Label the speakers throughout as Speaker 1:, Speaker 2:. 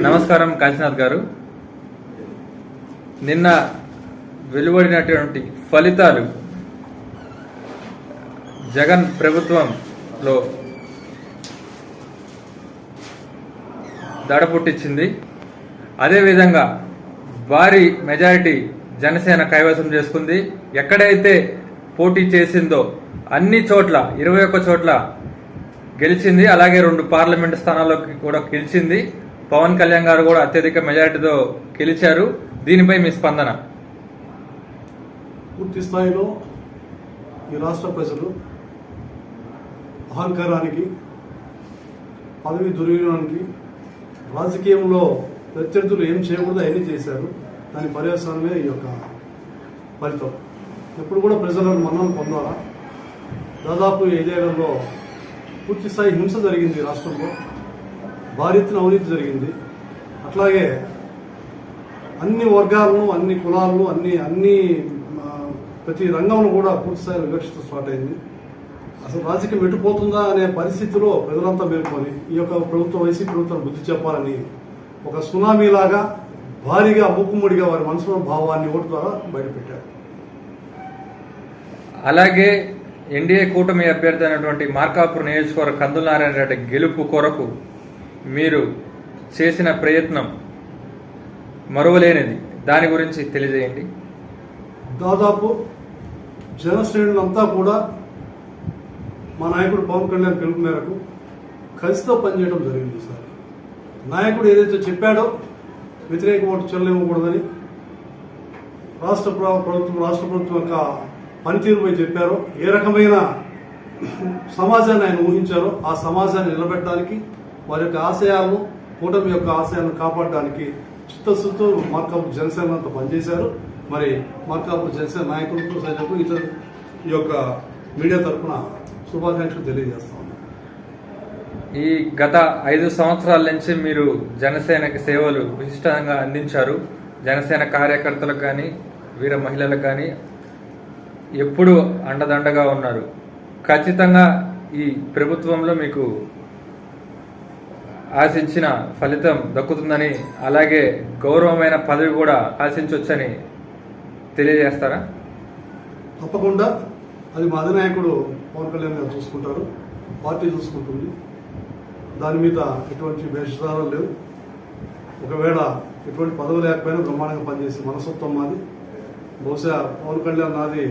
Speaker 1: నమస్కారం కాశీనాథ్ గారు. నిన్న వెలువడినటువంటి ఫలితాలు జగన్ ప్రభుత్వంలో దడ పుట్టించింది అదేవిధంగా భారీ మెజారిటీ జనసేన కైవసం చేసుకుంది. ఎక్కడైతే పోటీ చేసిందో అన్ని చోట్ల ఇరవై ఒక్క చోట్ల గెలిచింది. అలాగే రెండు పార్లమెంట్ స్థానాల్లోకి కూడా గెలిచింది. పవన్ కళ్యాణ్ గారు కూడా అత్యధిక మెజారిటీతో గెలిచారు. దీనిపై మీ స్పందన?
Speaker 2: పూర్తి స్థాయిలో ఈ రాష్ట్ర ప్రజలు అహంకారానికి పదవి దుర్వినియోగానికి రాజకీయంలో ప్రత్యర్థులు ఏం చేయకూడదు అవన్నీ చేశారు. దాని పర్యవసానమే ఈ యొక్క ఫలితం. ఎప్పుడు కూడా ప్రజలను మన్నం పొందాలా? దాదాపు ఐదేళ్ళలో పూర్తి స్థాయి హింస జరిగింది రాష్ట్రంలో. భారీ ఎత్తున అవినీతి జరిగింది. అట్లాగే అన్ని వర్గాలను అన్ని కులాలను అన్ని అన్ని ప్రతి రంగంలో కూడా పూర్తిస్థాయిలో వివక్షత స్టార్ట్ అయింది. అసలు రాజకీయం ఎటుపోతుందా అనే పరిస్థితిలో ప్రజలంతా మేల్కొని ఈ యొక్క ప్రభుత్వం వైసీపీ ప్రభుత్వం బుద్ధి చెప్పాలని ఒక సునామీలాగా భారీగా ముక్కుముడిగా వారి మనసులో భావాన్ని ఓటు ద్వారా బయటపెట్టారు.
Speaker 1: అలాగే ఎన్డీఏ కూటమి అభ్యర్థి అయినటువంటి మార్కాపూర్ నియోజకవర్గ కందుల నారాయణ రెడ్డి గెలుపు కొరకు మీరు చేసిన ప్రయత్నం మరువలేనిది. దాని గురించి తెలియజేయండి.
Speaker 2: దాదాపు జనశ్రేణులంతా కూడా మా నాయకుడు పవన్ కళ్యాణ్ పిలుపు మేరకు కలిసితో పనిచేయడం జరిగింది సార్. నాయకుడు ఏదైతే చెప్పాడో వ్యతిరేక ఓటు చెల్లనివ్వకూడదని రాష్ట్ర ప్రభుత్వం రాష్ట్ర ప్రభుత్వం యొక్క పనితీరుపై చెప్పారో ఏ రకమైన సమాజాన్ని ఆయన ఊహించారో ఆ సమాజాన్ని నిలబెట్టడానికి వారి యొక్క ఆశయాలను కూటమి యొక్క ఆశయాలను కాపాడడానికి చిత్తశుద్ధితో మార్కాపు జనసేన అంతా పనిచేశారు. మరి మార్కాపు జనసేన నాయకులకు ప్రజలకు ఇతర ఈ యొక్క మీడియా తరఫున శుభాకాంక్షలు తెలియజేస్తా
Speaker 1: ఈ గత ఐదు సంవత్సరాల నుంచి మీరు జనసేనకి సేవలు విశిష్టంగా అందించారు. జనసేన కార్యకర్తలకు కానీ వీర మహిళలకు కానీ ఎప్పుడూ అండదండగా ఉన్నారు. ఖచ్చితంగా ఈ ప్రభుత్వంలో మీకు ఆశించిన ఫలితం దక్కుతుందని అలాగే గౌరవమైన పదవి కూడా ఆశించవచ్చని తెలియజేస్తారా?
Speaker 2: తప్పకుండా. అది మా అధినాయకుడు పవన్ కళ్యాణ్ గారు చూసుకుంటారు. పార్టీ చూసుకుంటుంది. దాని మీద ఎటువంటి వేషధారాలు లేవు ఒకవేళ ఎటువంటి పదవి లేకపోయినా బ్రహ్మాండంగా పనిచేసి మనసత్వం మాది. బహుశా పవన్ కళ్యాణ్ నాది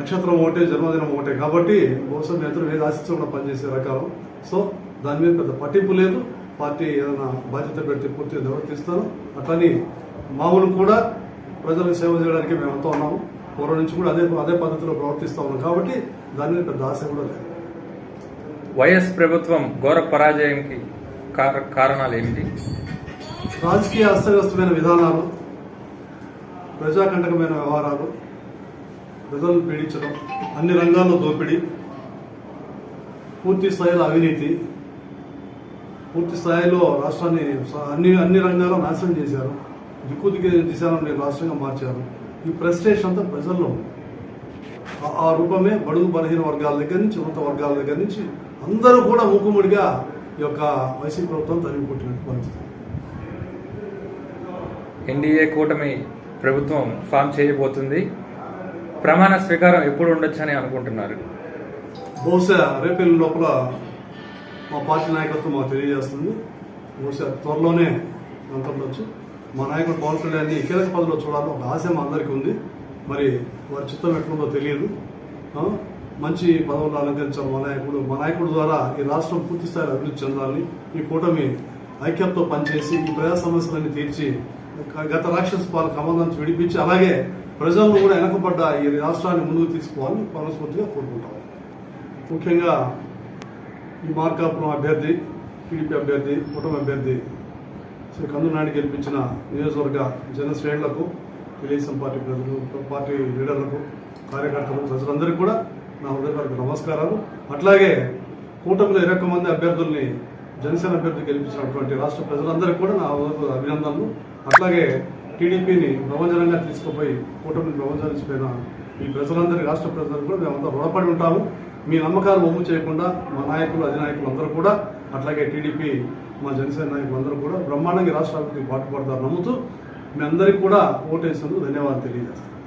Speaker 2: నక్షత్రం ఒకటే జన్మదినం ఒకటే. కాబట్టి బహుశా మీ అందరూ వేరే ఆశించకుండా పనిచేసే రకాలు. సో దాని మీద పెద్ద పట్టింపు లేదు. పార్టీ ఏదైనా బాధ్యత పెడితే పూర్తిగా నిర్వర్తిస్తాను అట్లని మామూలు కూడా ప్రజలకు సేవ చేయడానికి మేము అంతా ఉన్నాము. పూర్వం నుంచి కూడా అదే అదే పద్ధతిలో ప్రవర్తిస్తా ఉన్నాం కాబట్టి దాని మీద పెద్ద ఆశ కూడా లేదు.
Speaker 1: వైఎస్ ప్రభుత్వం ఘోర పరాజయంకి కార- కారణాలు ఏమిటి?
Speaker 2: రాజకీయ అస్తవ్యస్తమైన విధానాలు ప్రజాకంటకమైన వ్యవహారాలు ప్రజలను పీడించడం అన్ని రంగాల్లో దోపిడీ పూర్తి స్థాయిలో అవినీతి పూర్తి స్థాయిలో రాష్ట్రాన్ని అన్ని అన్ని రంగాల్లో నాశనం చేశారు. దిక్కు దిక్కు దిశాలను రాష్ట్రంగా మార్చారు. ఈ ప్రెస్టేషన్ అంతా ప్రజల్లో ఆ- రూపమే బడుగు బలహీన వర్గాల దగ్గర నుంచి ఉన్నత వర్గాల దగ్గర నుంచి అందరూ కూడా మూకుముడిగా ఈ యొక్క వైసీపీ ప్రభుత్వం కొట్టినట్టు భావిస్తారు
Speaker 1: ఎన్డీఏ కూటమి ప్రభుత్వం ఫామ్ చేయబోతుంది. ప్రమాణ స్వీకారం ఎప్పుడు ఉండొచ్చని అనుకుంటున్నారు?
Speaker 2: బహుశా రేపెల్లి లోపల మా పార్టీ నాయకత్వం మాకు తెలియజేస్తుంది. బహుశా త్వరలోనే అంత ఉండొచ్చు మా నాయకుడు పవన్ కళ్యాణ్ని కీలక పదవిలో చూడాలని ఒక ఆశ మా అందరికీ ఉంది. మరి వారి చిత్తం ఎట్లుందో తెలియదు. మంచి పదవులు అలంకరించాలి మా నాయకుడు మా నాయకుడు ద్వారా ఈ రాష్ట్రం పూర్తిస్థాయిలో అభివృద్ధి చెందాలని ఈ కూటమి ఐక్యంతో పనిచేసి ఈ ప్రజా సమస్యలన్నీ తీర్చి గత రాక్షస పాల కమలం నుంచి విడిపించి అలాగే ప్రజలను కూడా వెనకబడ్డ ఈ రాష్ట్రాన్ని ముందుకు తీసుకోవాలని మనస్ఫూర్తిగా కోరుకుంటాం. ముఖ్యంగా ఈ మార్కాపురం అభ్యర్థి టీడీపీ అభ్యర్థి కుటుంబ అభ్యర్థి శ్రీ కందునాయుడు గెలిపించిన నియోజకవర్గ జనశ్రేణులకు తెలుగుదేశం పార్టీ ప్రజలు పార్టీ లీడర్లకు కార్యకర్తలు ప్రజలందరికీ కూడా నా హృదయపూర్వక నమస్కారాలు. అట్లాగే కూటమిలో ఇరవై మంది అభ్యర్థుల్ని జనసేన అభ్యర్థి గెలిపించినటువంటి రాష్ట్ర ప్రజలందరికీ కూడా నా హృదయపూర్వక అభినందనలు. అట్లాగే టీడీపీని ప్రపంచంగా తీసుకుపోయి కూటమిని ప్రపంచాలించిపోయిన ఈ ప్రజలందరికీ రాష్ట్ర ప్రజలందరూ కూడా మేమంతా రుణపడి ఉంటాము. మీ నమ్మకాలు ఒమ్ము చేయకుండా మా నాయకులు అధినాయకులు అందరూ కూడా అట్లాగే టీడీపీ మా జనసేన నాయకులు అందరూ కూడా బ్రహ్మాండంగా ఈ రాష్ట్ర అభివృద్ధికి పాటుపడతారు నమ్ముతూ మీ అందరికీ కూడా ఓటేసినందుకు ధన్యవాదాలు తెలియజేస్తాను